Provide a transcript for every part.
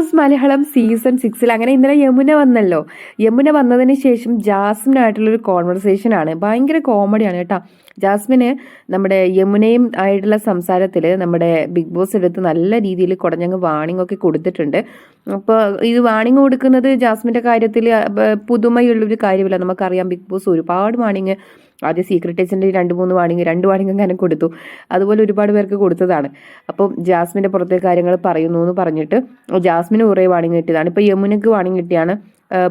Boss Malayalam season സിക്സിൽ അങ്ങനെ ഇന്നലെ യമുന വന്നല്ലോ. യമുന വന്നതിന് ശേഷം ജാസ്മിനായിട്ടുള്ളൊരു കോൺവെർസേഷൻ ആണ്. ഭയങ്കര കോമഡിയാണ് കേട്ടോ. ജാസ്മിന് നമ്മുടെ യമുനയും ആയിട്ടുള്ള സംസാരത്തിൽ നമ്മുടെ ബിഗ് ബോസ് എടുത്ത് നല്ല രീതിയിൽ കുടഞ്ഞങ്ങ് വാണിംഗ് ഒക്കെ കൊടുത്തിട്ടുണ്ട്. അപ്പോൾ ഇത് വാണിംഗ് കൊടുക്കുന്നത് ജാസ്മിന്റെ കാര്യത്തിൽ പുതുമയുള്ളൊരു കാര്യമില്ല. നമുക്കറിയാം ബിഗ് ബോസ് ഒരുപാട് വാണിംഗ് ആദ്യം സീക്രട്ട് ഏജന്റ് രണ്ട് മൂന്ന് വാണിങ്ങി രണ്ട് വാണിംഗ് അങ്ങനെ കൊടുത്തു. അതുപോലെ ഒരുപാട് പേർക്ക് കൊടുത്തതാണ്. അപ്പം ജാസ്മിന്റെ പുറത്തെ കാര്യങ്ങൾ പറയുന്നു എന്ന് പറഞ്ഞിട്ട് ജാസ്മിന് കുറേ വാണിംഗ് കിട്ടിയതാണ്. ഇപ്പോൾ യമുനക്ക് വാണിംഗ് കിട്ടിയാണ്.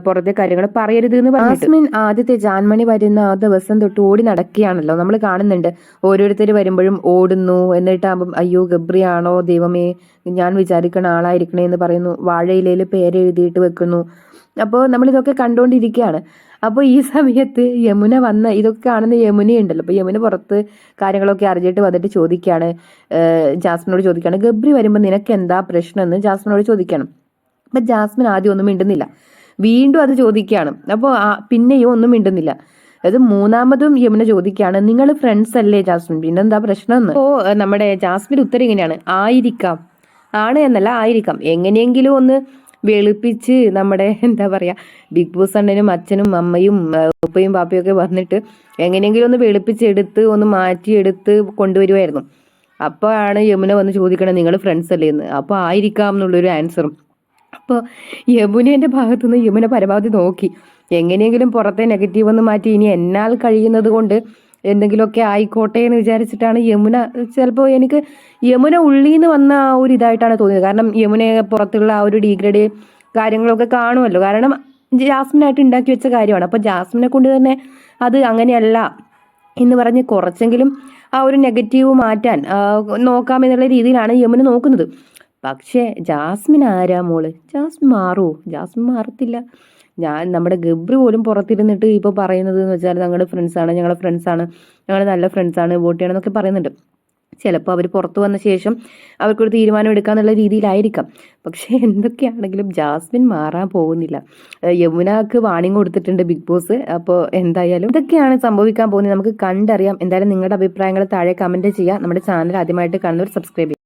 പുറത്തെ കാര്യങ്ങൾ പറയരുത് എന്ന് പറഞ്ഞു ആദ്യത്തെ ജാൻമണി വരുന്ന ആ ദിവസം തൊട്ട് ഓടി നടക്കുകയാണല്ലോ. നമ്മൾ കാണുന്നുണ്ട്. ഓരോരുത്തർ വരുമ്പോഴും ഓടുന്നു. എന്നിട്ടാകുമ്പം അയ്യോ ഗബ്രിയാണോ? ദൈവമേ ഞാൻ വിചാരിക്കണ ആളായിരിക്കണേ എന്ന് പറയുന്നു. വാഴയിലയിൽ പേരെഴുതിയിട്ട് വെക്കുന്നു. അപ്പോൾ നമ്മളിതൊക്കെ കണ്ടുകൊണ്ടിരിക്കുകയാണ് അപ്പോൾ ഈ സമയത്ത് യമുന വന്ന ഇതൊക്കെ കാണുന്ന യമുനയുണ്ടല്ലോ അപ്പോൾ യമുന പുറത്ത് കാര്യങ്ങളൊക്കെ അറിഞ്ഞിട്ട് വന്നിട്ട് ചോദിക്കുകയാണ് ജാസ്മിനോട് ചോദിക്കുകയാണ് ഗബ്രി വരുമ്പോൾ നിനക്ക് എന്താ പ്രശ്നം? എന്ന് ജാസ്മിനോട് ചോദിക്കണം. അപ്പം ജാസ്മിൻ ആദ്യം ഒന്നും മിണ്ടുന്നില്ല. വീണ്ടും അത് ചോദിക്കുകയാണ്. അപ്പോൾ പിന്നെയും ഒന്നും മിണ്ടുന്നില്ല. അത് മൂന്നാമതും യമുന ചോദിക്കുകയാണ് നിങ്ങൾ ഫ്രണ്ട്സ് അല്ലേ ജാസ്മിൻ? പിന്നെ എന്താ പ്രശ്നം? എന്ന് അപ്പോൾ നമ്മുടെ ജാസ്മിൻ ഉത്തരം ഇങ്ങനെയാണ് ആയിരിക്കാം. ആണ് എന്നല്ല ആയിരിക്കാം. എങ്ങനെയെങ്കിലും ഒന്ന് വെളുപ്പിച്ച് നമ്മുടെ എന്താ പറയാ ബിഗ് ബോസ് അണ്ണനും അച്ഛനും അമ്മയും ഉപ്പയും പാപ്പയും ഒക്കെ വന്നിട്ട് എങ്ങനെയെങ്കിലും ഒന്ന് വെളുപ്പിച്ചെടുത്ത് ഒന്ന് മാറ്റിയെടുത്ത് കൊണ്ടുവരുമായിരുന്നു അപ്പോഴാണ് യമുന വന്ന് ചോദിക്കണത് നിങ്ങൾ ഫ്രണ്ട്സ് അല്ലേ? എന്ന്. അപ്പോൾ ആയിരിക്കാം എന്നുള്ളൊരു ആൻസറും അപ്പോൾ യമുനേന്റെ ഭാഗത്തുനിന്ന് യമുന പരമാവധി നോക്കി. എങ്ങനെയെങ്കിലും പുറത്തെ നെഗറ്റീവ് ഒന്ന് മാറ്റി ഇനി എന്നാൽ കഴിയുന്നത് കൊണ്ട് എന്തെങ്കിലുമൊക്കെ ആയിക്കോട്ടെ എന്ന് വിചാരിച്ചിട്ടാണ് യമുന. ചിലപ്പോൾ എനിക്ക് യമുന ഉള്ളിൽ നിന്ന് വന്ന ആ ഒരു ഇതായിട്ടാണ് തോന്നിയത്. കാരണം യമുന പുറത്തുള്ള ആ ഒരു ഡീഗ്രേഡ് കാര്യങ്ങളൊക്കെ കാണുമല്ലോ. കാരണം ജാസ്മിനായിട്ട് ഉണ്ടാക്കി വെച്ച കാര്യമാണ്. അപ്പോൾ ജാസ്മിനെ കൊണ്ട് തന്നെ അത് അങ്ങനെയല്ല എന്ന് പറഞ്ഞ് കുറച്ചെങ്കിലും ആ ഒരു നെഗറ്റീവ് മാറ്റാൻ നോക്കാമെന്നുള്ള രീതിയിലാണ് യമുന നോക്കുന്നത്. പക്ഷേ ജാസ്മിൻ ആരാ മോൾ? ജാസ്മിൻ മാറുമോ ജാസ്മിൻ മാറത്തില്ല. ഞാൻ നമ്മുടെ ഗബ്രി പോലും പുറത്തിരുന്നിട്ട് ഇപ്പോൾ പറയുന്നത് എന്ന് വെച്ചാൽ ഞങ്ങളുടെ ഫ്രണ്ട്സാണ് ഞങ്ങളുടെ ഫ്രണ്ട്സാണ് ഞങ്ങൾ നല്ല ഫ്രണ്ട്സാണ് വോട്ട് ചെയ്യണമെന്നൊക്കെ പറയുന്നുണ്ട്. ചിലപ്പോൾ അവർ പുറത്തു വന്ന ശേഷം അവർക്കൊരു തീരുമാനം എടുക്കാന്നുള്ള രീതിയിലായിരിക്കാം. പക്ഷേ എന്തൊക്കെയാണെങ്കിലും ജാസ്മിൻ മാറാൻ പോകുന്നില്ല. യമുനക്ക് വാണിംഗ് കൊടുത്തിട്ടുണ്ട് ബിഗ് ബോസ്. അപ്പോൾ എന്തായാലും ഇതൊക്കെയാണ് സംഭവിക്കാൻ പോകുന്നത്. നമുക്ക് കണ്ടറിയാം. എന്തായാലും നിങ്ങളുടെ അഭിപ്രായങ്ങൾ താഴെ കമന്റ് ചെയ്യുക നമ്മുടെ ചാനൽ ആദ്യമായിട്ട് കാണുന്നവർ സബ്സ്ക്രൈബ് ചെയ്യുക